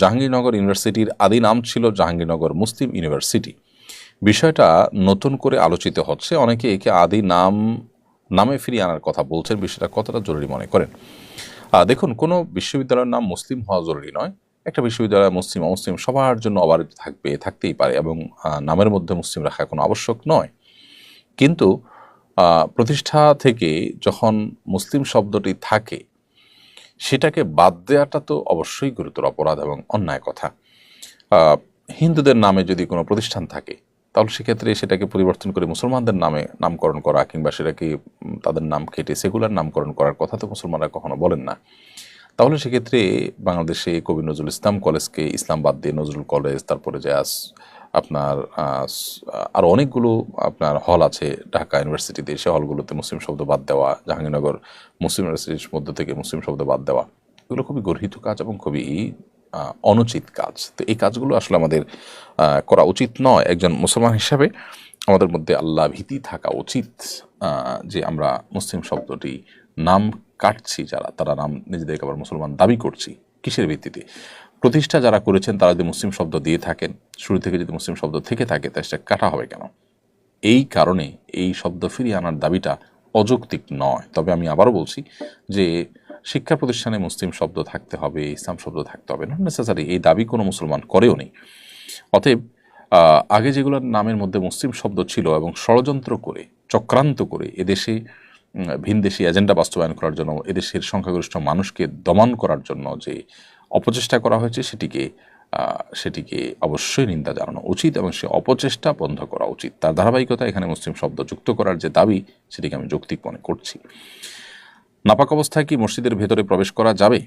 জাহাঙ্গীরনগর ইউনিভার্সিটির আদি নাম ছিল জাহাঙ্গীরনগর মুসলিম ইউনিভার্সিটি। বিষয়টা নতুন করে আলোচিত হচ্ছে। অনেকে একে আদি নাম, নামে ফিরিয়ে আনার কথা বলছেন, বিষয়টা কতটা জরুরি মনে করেন? দেখুন, কোনো বিশ্ববিদ্যালয়ের নাম মুসলিম হওয়া জরুরি নয়। একটা বিশ্ববিদ্যালয় মুসলিম, অমুসলিম সবার জন্য অবারিত থাকবে, থাকতেই পারে এবং নামের মধ্যে মুসলিম রাখা কোনো আবশ্যক নয়। কিন্তু প্রতিষ্ঠা থেকে যখন মুসলিম শব্দটি থাকে সেটাকে বাদ দেওয়াটা তো অবশ্যই গুরুতর অপরাধ এবং অন্যায় কথা। হিন্দুদের নামে যদি কোনো প্রতিষ্ঠান থাকে, তাহলে সেক্ষেত্রে সেটাকে পরিবর্তন করে মুসলমানদের নামে নামকরণ করা কিংবা সেটাকে তাদের নাম কেটে সেগুলার নামকরণ করার কথা তো মুসলমানরা কখনো বলেন না। তাহলে সেক্ষেত্রে বাংলাদেশে কবি নজরুল ইসলাম কলেজকে ইসলাম বাদ দিয়ে নজরুল কলেজ, তারপরে যে আস আপনার আহ, স- আরও অনেকগুলো আপনার হল আছে ঢাকা ইউনিভার্সিটিতে। সে হলগুলোতে মুসলিম শব্দ বাদ দেওয়া জাহাঙ্গীরনগর মুসলিম ইউনিভার্সিটির মধ্য থেকে মুসলিম শব্দ বাদ দেওয়া এগুলো খুবই গর্হিত কাজ এবং খুবই অনুচিত কাজ। তো এই কাজগুলো আসলে আমাদের করা উচিত নয়। একজন মুসলমান হিসাবে আমাদের মধ্যে আল্লাহ ভীতি থাকা উচিত যে আমরা মুসলিম শব্দটি নাম কাটছি যারা তারা নাম নিজেদেরকে আবার মুসলমান দাবি করছি। কিসের ভিত্তিতে? প্রতিষ্ঠা যারা করেছেন তারা যদি মুসলিম শব্দ দিয়ে থাকেন শুরু থেকে যদি মুসলিম শব্দ থেকে থাকে তাহলে সেটা কাটা হবে কেন? এই কারণে এই শব্দ ফিরিয়ে আনার দাবিটা অযৌক্তিক নয়। তবে আমি আবারও বলছি যে শিক্ষা প্রতিষ্ঠানে মুসলিম শব্দ থাকতে হবে ইসলাম শব্দ থাকতে হবে নট নেসেসারি এই দাবি কোনো মুসলমান করেও নেই। অতএব আগে যেগুলোর নামের মধ্যে মুসলিম শব্দ ছিল এবং ষড়যন্ত্র করে চক্রান্ত করে এদেশে উম, ভিনদেশি এজেন্ডা বাস্তবায়ন করার জন্য এদেশের সংখ্যাগরিষ্ঠ মানুষকে দমন করার জন্য যে অপচেষ্টা করা হয়েছে, সেটিকে সেটিকে অবশ্যই নিন্দা জানানো উচিত এবং সে অপচেষ্টা বন্ধ করা উচিত। তার ধারাবাহিকতা এখানে মুসলিম শব্দ যুক্ত করার যে দাবি, সেটিকে আমি যৌক্তিক মনে করছি। নাপাক অবস্থায় কি মসজিদের ভেতরে প্রবেশ করা যাবে?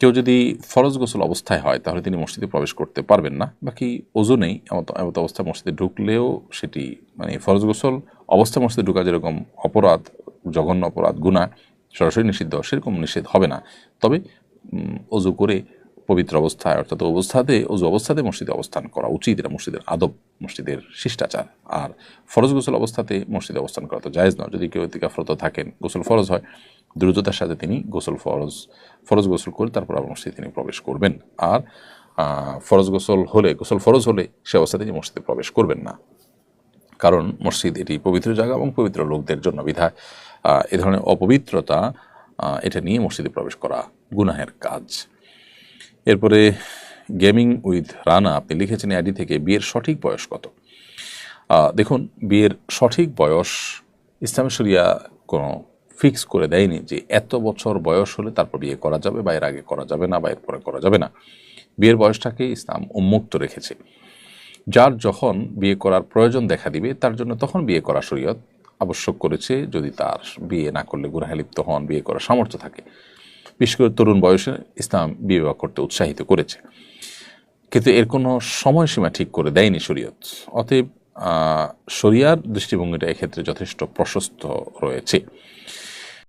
কেউ যদি ফরজ গোসল অবস্থায় হয়, তাহলে তিনি মসজিদে প্রবেশ করতে পারবেন না। বাকি ওজু নেই, এমত অবস্থায় মসজিদে ঢুকলেও সেটি মানে ফরজ গোসল অবস্থায় মসজিদে ঢুকা যেরকম অপরাধ, জঘন্য অপরাধ গুণা সরাসরি নিষিদ্ধ, সেরকম নিষেধ হবে না। তবে অজু করে পবিত্র অবস্থায়, অর্থাৎ অবস্থাতে, অজু অবস্থাতে মসজিদে অবস্থান করা উচিত। এটা মসজিদের আদব, মসজিদের শিষ্টাচার। আর ফরজ গোসল অবস্থাতে মসজিদে অবস্থান করা তো জায়েজ নয়। যদি কেউ এতিকাফরত থাকেন, গোসল ফরজ হয়, দ্রুততার সাথে তিনি গোসল ফরজ ফরজ গোসল করে তারপর আবার মসজিদে তিনি প্রবেশ করবেন। আর ফরজ গোসল হলে, গোসল ফরজ হলে সে অবস্থাতে তিনি মসজিদে প্রবেশ করবেন না। কারণ মসজিদ এটি পবিত্র জায়গা এবং পবিত্র লোকদের জন্য বিধায়। এ ধরনের অপবিত্রতা এটা নিয়ে মসজিদে প্রবেশ করা গুনাহের কাজ। এরপরে, গেমিং উইথ রানা, আপনি লিখেছেন আইডি থেকে বিয়ের সঠিক বয়স কত? দেখুন, বিয়ের সঠিক বয়স ইসলাম শরিয়া কোনো ফিক্স করে দেয়নি যে এত বছর বয়স হলে তারপর বিয়ে করা যাবে বা এর আগে করা যাবে না বা এর পরে করা যাবে না। বিয়ের বয়সটাকে ইসলাম উন্মুক্ত রেখেছে। যার যখন বিয়ে করার প্রয়োজন দেখা দিবে, তার জন্য তখন বিয়ে করা শরীয়ত আবশ্যক করেছে যদি তার বিয়ে না করলে গুনাহে লিপ্ত হন, বিয়ে করার সামর্থ্য থাকে। বিশেষ করে তরুণ বয়সে ইসলাম বিবাহ করতে উৎসাহিত করেছে। কিন্তু এর কোনো সময়সীমা ঠিক করে দেয়নি শরীয়ত। অতএব শরিয়ার দৃষ্টিভঙ্গিটা এক্ষেত্রে যথেষ্ট প্রশস্ত রয়েছে।